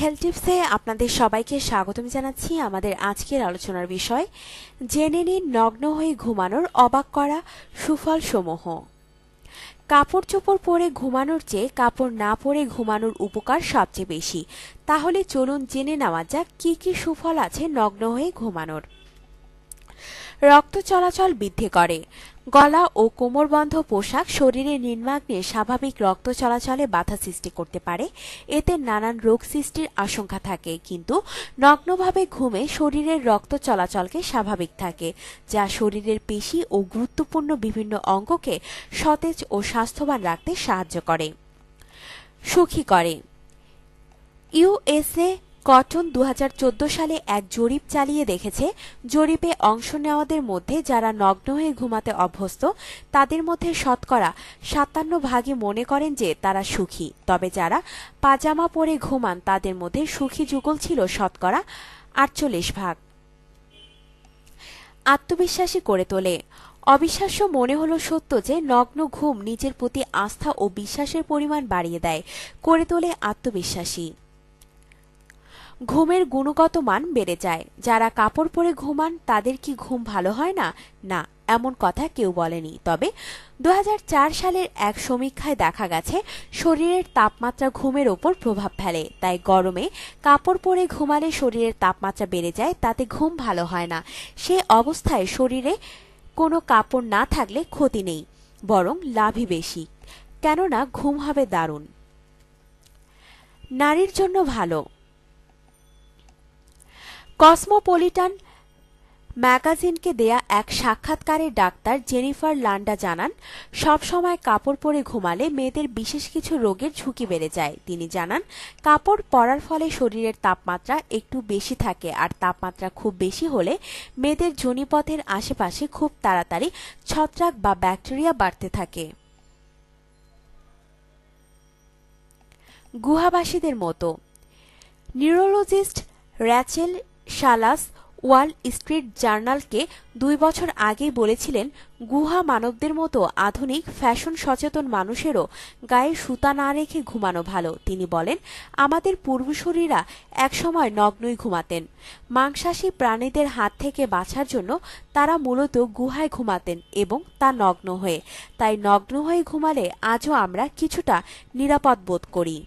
Health টিপসে আপনাদের সবাইকে স্বাগতম জানাচ্ছি আমাদের আজকের আলোচনার বিষয়, জেনে নিন নগ্ন হয়ে ঘুমানোর অবাক করা সুফল সমূহ কাপড় চোপড় পরে ঘুমানোর চেয়ে কাপড় না পরে ঘুমানোর উপকার সবচেয়ে বেশি। তাহলে চলুন জেনে নেওয়া যাক কি কি সুফল আছে নগ্ন হয়ে ঘুমানোর। রক্ত চলাচল বৃদ্ধি করে। গলা ও কোমরবন্ধ পোশাক শরীরের নির্মাগ্নে স্বাভাবিক রক্ত চলাচলে বাধা সৃষ্টি করতে পারে। এতে নানান রোগ সৃষ্টির আশঙ্কা থাকে, কিন্তু নগ্নভাবে ঘুমে শরীরের রক্ত চলাচলকে স্বাভাবিক থাকে, যা শরীরের পেশি ও গুরুত্বপূর্ণ বিভিন্ন অঙ্গকে সতেজ ও স্বাস্থ্যবান রাখতে সাহায্য করে। সুখী করে। ইউএসএ কটন দু সালে এক জরিপ চালিয়ে দেখেছে, জরিপে অংশ নেওয়াদের মধ্যে যারা নগ্ন হয়ে ঘুমাতে অভ্যস্ত, তাদের মধ্যে শতকরা সাতান্ন ভাগই মনে করেন যে তারা সুখী। তবে যারা পাজামা পরে ঘুমান, তাদের মধ্যে সুখী যুগল ছিল শতকরা আটচল্লিশ ভাগ। আত্মবিশ্বাসী করে তোলে। অবিশ্বাস্য মনে হলো সত্য যে নগ্ন ঘুম নিজের প্রতি আস্থা ও বিশ্বাসের পরিমাণ বাড়িয়ে দেয়। করে তোলে আত্মবিশ্বাসী। ঘুমের গুণগত মান বেড়ে যায়। যারা কাপড় পরে ঘুমান, তাদের কি ঘুম ভালো হয় না? না, এমন কথা কেউ বলেনি। তবে দু হাজার চার সালের এক সমীক্ষায় দেখা গেছে, শরীরের তাপমাত্রা ঘুমের ওপর প্রভাব ফেলে। তাই গরমে কাপড় পরে ঘুমালে শরীরের তাপমাত্রা বেড়ে যায়, তাতে ঘুম ভালো হয় না। সে অবস্থায় শরীরে কোনো কাপড় না থাকলে ক্ষতি নেই, বরং লাভই বেশি। কেননা, ঘুম হবে দারুণ। নারীর জন্য ভালো। কসমোপলিটান ম্যাগাজিনকে দেয়া এক সাক্ষাৎকারে ডাক্তার জেনিফার লান্ডা জানান, সব সময় কাপড় পরে ঘুমালে মেয়েদের বিশেষ কিছু রোগের ঝুঁকি বেড়ে যায়। তিনি জানান, কাপড় পরার ফলে শরীরের তাপমাত্রা একটু বেশি থাকে আর তাপমাত্রা খুব বেশি হলে মেয়েদের জনিপথের আশেপাশে খুব তাড়াতাড়ি ছত্রাক বা ব্যাকটেরিয়া বাড়তে থাকে। গুহাবাসীদের মতো। Neurologist Rachel Salas Wall Street জার্নালকে দুই বছর আগেই বলেছিলেন, গুহা মানবদের মতো আধুনিক, ফ্যাশন সচেতন মানুষেরও গায়ে সুতা না রেখে ঘুমানো ভালো। তিনি বলেন, আমাদের পূর্বশরীরা একসময় নগ্নই ঘুমাতেন। মাংসাশী প্রাণীদের হাত থেকে বাঁচার জন্য তারা মূলত গুহায় ঘুমাতেন এবং তা নগ্ন হয়ে। তাই নগ্ন হয়ে ঘুমালে আজও আমরা কিছুটা নিরাপদ বোধ করি।